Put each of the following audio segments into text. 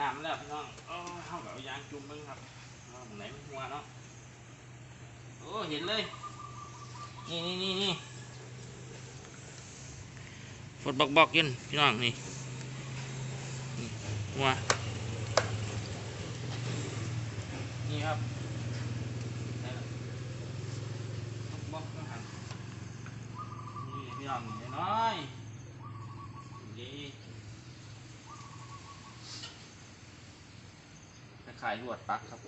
น้ำแล้วพี่น้องโอ้เข้ากับเอายางจุ่มมึงครับเอาตรงไหนมันหัวเนาะโอ้เห็นเลย นี่นี่นี่นี่ฟดบอกบอกๆอยินพี่น้องนี่นี่หัวนี่ครับได้แล้วบอกๆนะครับนี่พี่น้องนี่น้อยๆนี่ คล้ายลวดปักครับ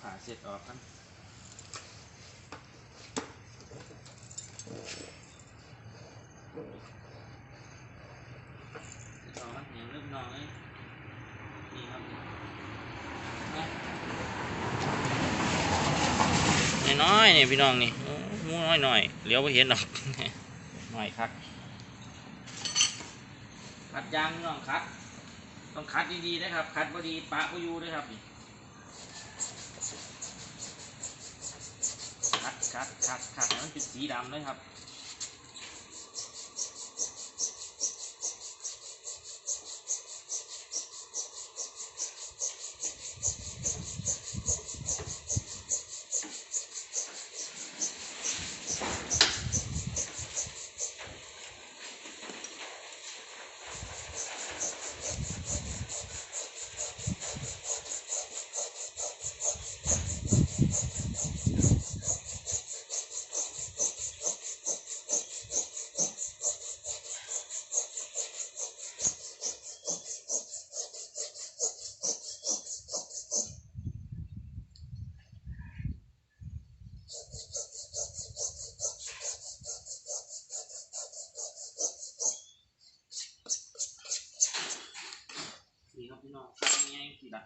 ผ่าเสร็จออกกันเสร็จออกกันอย่างเริ่มนอนเลยนี่ครับน้อยๆนี่พี่น้องนี่หมูน้อยหน่อยเหลียวไปเห็นหรอกหน่อยครับ ขัดยางต้องคัด ต้องคัดดีๆนะครับคัดพอดีปะพออยู่ด้วยครับนี่คัดคัดคัดคัดให้มันเป็นสีดำเลยครับ นี่ครับ พี่น้องคัดง่ายๆสิละ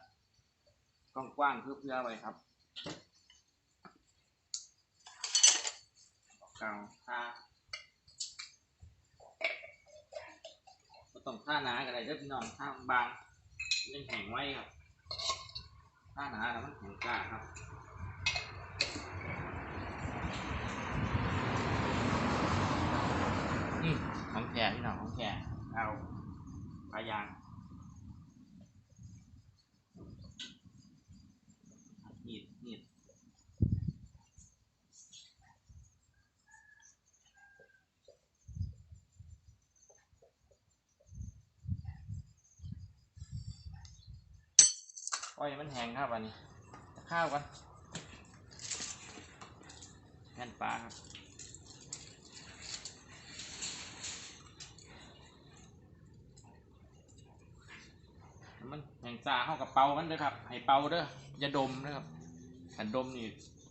กว้างๆเพื่อเพื่อไว้ครับกลางท่าก็ต้องท่าหนากันเลยเด้อพี่น้องท่าบางเล่นแข็งไว้ครับท่าหนาแล้วมันแข็งกล้าครับอืมของแท้พี่น้องของแท้เอาปลายางนีดนีด ปล่อยมันแห้งครับอันนี้จะข้าวกันแผ่นปลาครับมันแห่งจ่าเข้ากับเป่ามันเด้อครับ ให้เป่าเด้ออย่าดมเด้อครับขันดมนี่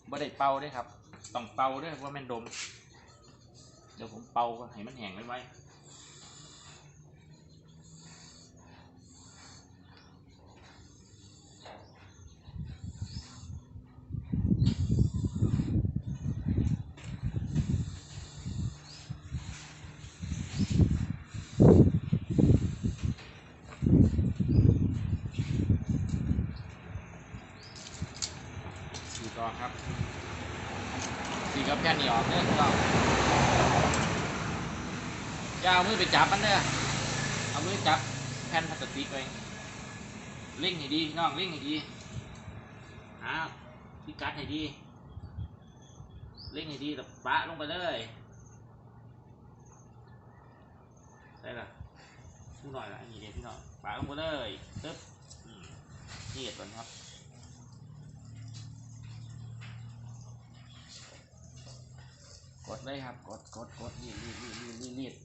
บ่ได้เป่าด้อครับ ต้องเป่าด้อว่าแม่นดม เดี๋ยวผมเป่าก็ให้มันแห้งไว้ไว้สีต่อครับ สีกับแผ่นนี่ออกเด้อต้องอย่าเอามือไปจับมันเด้อเอามือจับแผ่นพลาสติกไว้เล่งให้ดีพี่น้องเล่งให้ดีอ้าวพี่กัดให้ดีเล่งให้ดีแล้วปะลงไปเลยได้ละพูดหน่อยละอันนี้เดี๋ยวพี่น้องปะลงไปเลยตึ๊บอืมนี่ก่อนครับ ดเลยครับ กดกดกดรีดรีดรีดรีดรีดรีด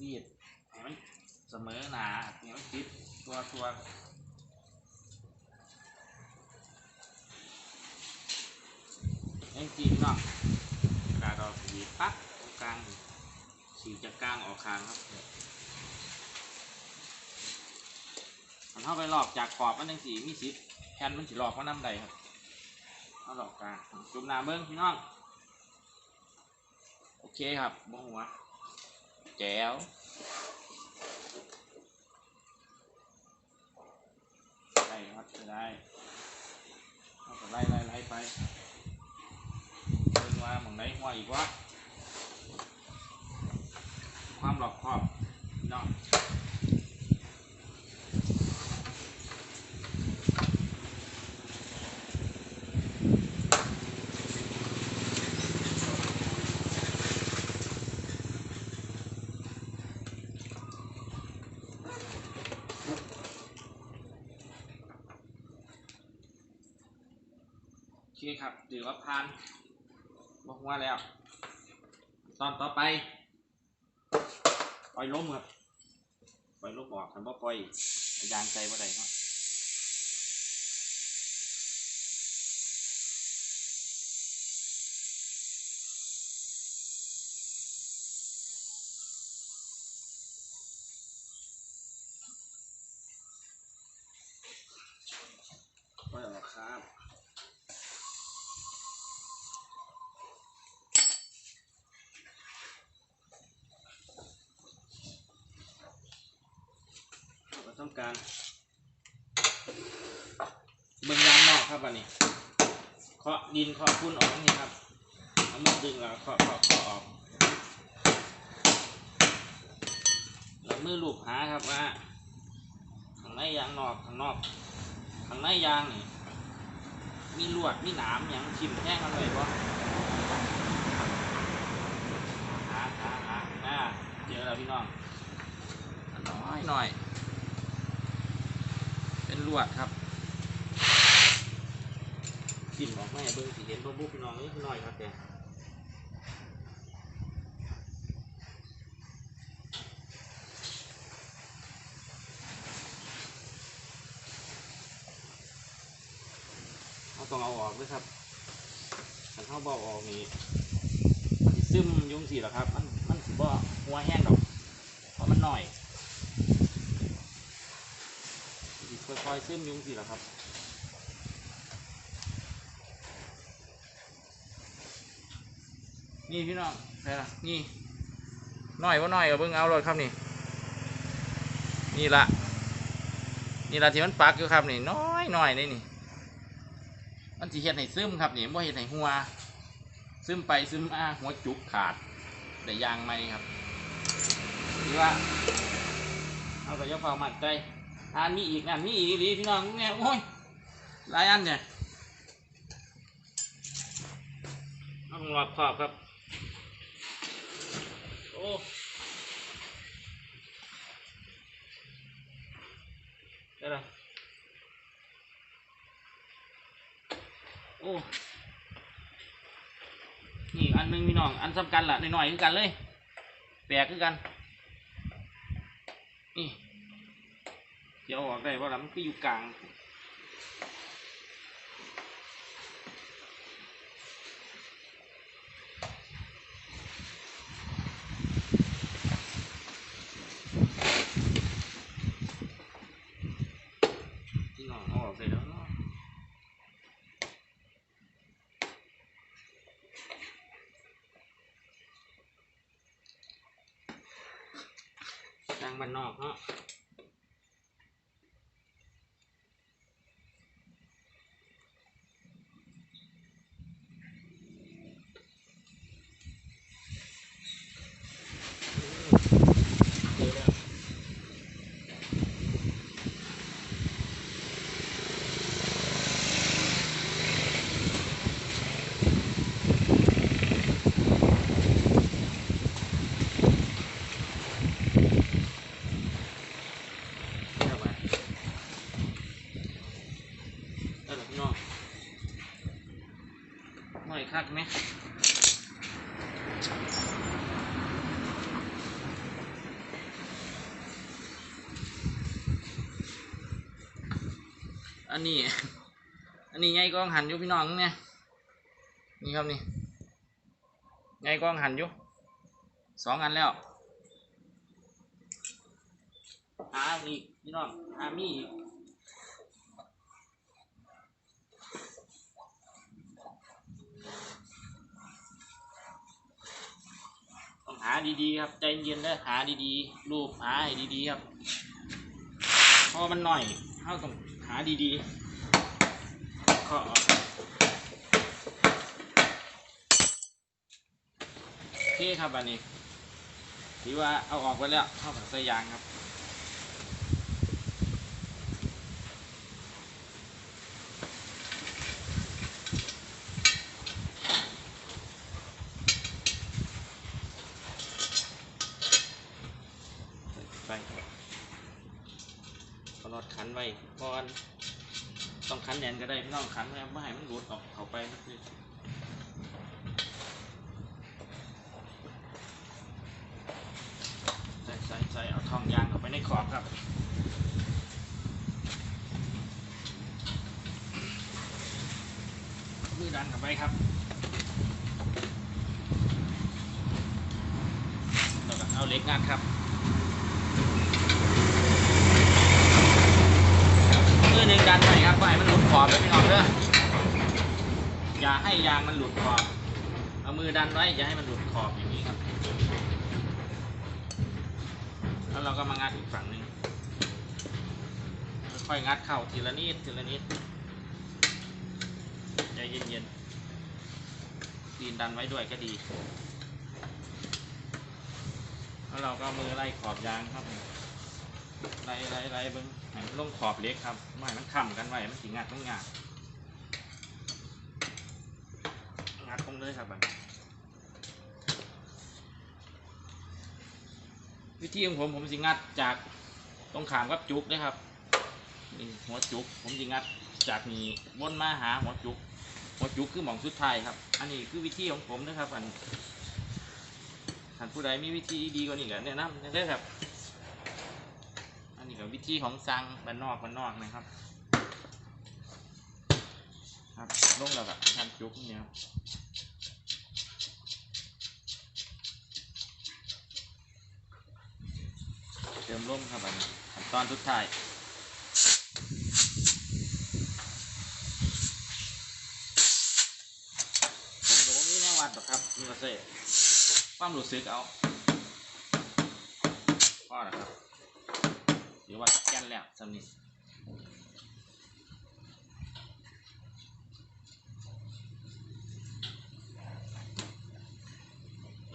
รีดให้มันเสมอหนาให้มันติดตัวตัวเอ็งจีบเนาะกระดาษเราสีปั๊บตรงกลางสีจากกลางออกคางครับมันเข้าไปหลอกจากขอบมันจังสีมีสิแผ่นมันสิหลอกว่าน้ำใดครับ เอาดอกกลาจุ่มน้ำเบิ้งพี่น้อง โอเคครับบ่หัวแจ๋วได้ครับได้เอาก็ไล่ไล่ไล่ไปว่าหมองไหนหัวอีกวะความหลอกครอบพี่น้อง คครับถือว่าผ่านบอกว่าแล้ว ตอนต่อไป ปล่อยล้มครับ ปล่อยล้มออกคันบ่ปล่อยยางใจบ่ได้ครับปล่อยออกครับ เราต้องการเบิ่งยางนอกครับอันนี้เคาะดินเคาะพุ่นออกนี่ครับเอามือดึงแล้วเคาะเคาะเคาะออกแล้วมือลูบหาครับว่าข้างในยางนอกข้างนอกข้างในยางนี่มีลวดมีหนามอย่างทิ่มแท่งอะไรบ่หาหาหาอ่าเจอแล้วพี่น้องน้อยหน่อย ลวดครับกินออกไม่เบิ่งสีเห็นบ่บุกน้องนี่น้อยครับแต่เราต้องเอาออกด้วยครับถ้าเขาบอออกนี่มันซึมยุ่งสีหรอครับ มันมันสิบ่หัวแห้งดอกเพราะมันหน่อยสิค่ อยๆซึมอยุ่จั่งสีหรอครับนี่พี่น้องใช่ละนี่น่อยว่าน่อยเอาเบิ่งเอาเลยครับนี่ นี่ละนี่ละที่มันปักอยู่ครับนี่น้อยน่อยนี่นี่ มันสิเฮ็ดให้ซึมครับนี่บ่เฮ็ดให้หัว ซึมไปซึมมาหัวจุกขาดได้ยางไหมครับหรือว่าเอาไปยกความมั่นใจ อ่านมีอีกนั่นมีอีกอีพี่น้องเนี่ยโอ้ยหลายอันเนี่ยต้องรอบขอบครับ โอ้ได้ละโอ้นี่อันหนึงพี่น้อง อันสำคัญล่ะหน่อยๆคือกันเลย แปลกคือกัน นี่ เอาออกได้เพราะมันก็อยู่กลางที่อเอาออกได้แล้วเนาะกลางบ้านนอกเนาะ เจอแล้วเอาไปเอาล่ะพี่น้องหน่อย คักไหมอันนี้ อันนี้ไงกองหันอยู่พี่น้องเนี่ย นี่ครับนี่ไงกองหันอยู่สองอันแล้วหาอีกพี่น้องหามีอีกต้องหาดีๆครับ ใจเย็นเด้อหาดีๆ รูปหาให้ดีๆครับ พอมันหน่อยเขาต้องหาดีๆข้อออกเคครับอันนี้ถือว่าเอาออกไปแล้วเข้ากับใส่ยางครับ ไปครับเอารอดขันไว้ก่อนต้องขันแน่นก็ได้ไม่ต้องขันไว้ไม่ให้มันหลุดออกเข้าไปนะคือใส่ใส่ใส่เอาทองยางเข้าไปในขอบครับมือดันเข้าไปครับแล้วก็เอาเล็กงัดครับ มือหนึ่งดันไปครับไปมันหลุดขอบแล้วพี่น้องเด้ออย่าให้ยางมันหลุดขอบ เอามือดันไว้อย่าให้มันหลุดขอบอย่างนี้ครับ แล้วเราก็มางัดอีกฝั่งหนึ่งค่อยงัดเข้าทีละนิดทีละนิดใจเย็นๆตีนดันไว้ด้วยก็ดี แล้วเราก็มือไล่ขอบยางครับไล่ไล่ไล่เบิ้ง ให้มันลงขอบเล็กครับไม่มันค้ำกันไว้มันสิงัดต้องงัดงัดตรงเลยครับบัดวิธีของผมผมสิงัดจากตรงขามกับจุกนะครับนี่หัวจุก ผมสิงัดจากนี้วนมาหาหัวจุก หัวจุกคือหมองสุดท้ายครับ อันนี้คือวิธีของผมนะครับอันท่านผู้ใดมีวิธีดีกว่านี้ก็แนะนำได้ครับ วิธีของสร้างบ้านนอกบ้านนอกนะครับ ครับลงแล้วก็ทำจุกเนี่ยครับเติมร่มครับอันขั้นตอนสุดท้ายผมก็บ่มีแนววัดหรอกครับมีมาเซ่ความรู้สึกเอาพอแล้วครับ อว่าแกนแล้วสำนิ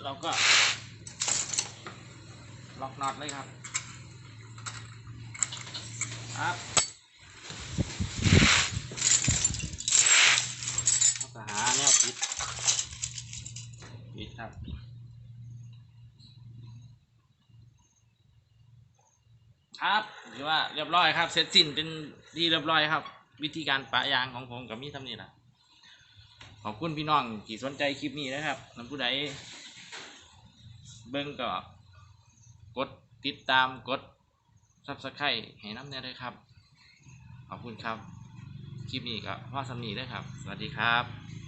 เราก็ล็อกน็อตเลยครับ ครับเราก็หาแนวปิดปิดครับ ครับถือว่าเรียบร้อยครับ เสร็จสิ้นเป็นที่เรียบร้อยครับ วิธีการปะยางของผมกับมีทำนี่แหละขอบคุณพี่น้องที่สนใจคลิปนี้นะครับน้ำผู้ใดเบิ้งก็กดติดตามกดซับสไครต์ให้น้ำเนี่ยด้วยครับ ขอบคุณครับ คลิปนี้ก็พ่อสำนีด้วยครับ สวัสดีครับ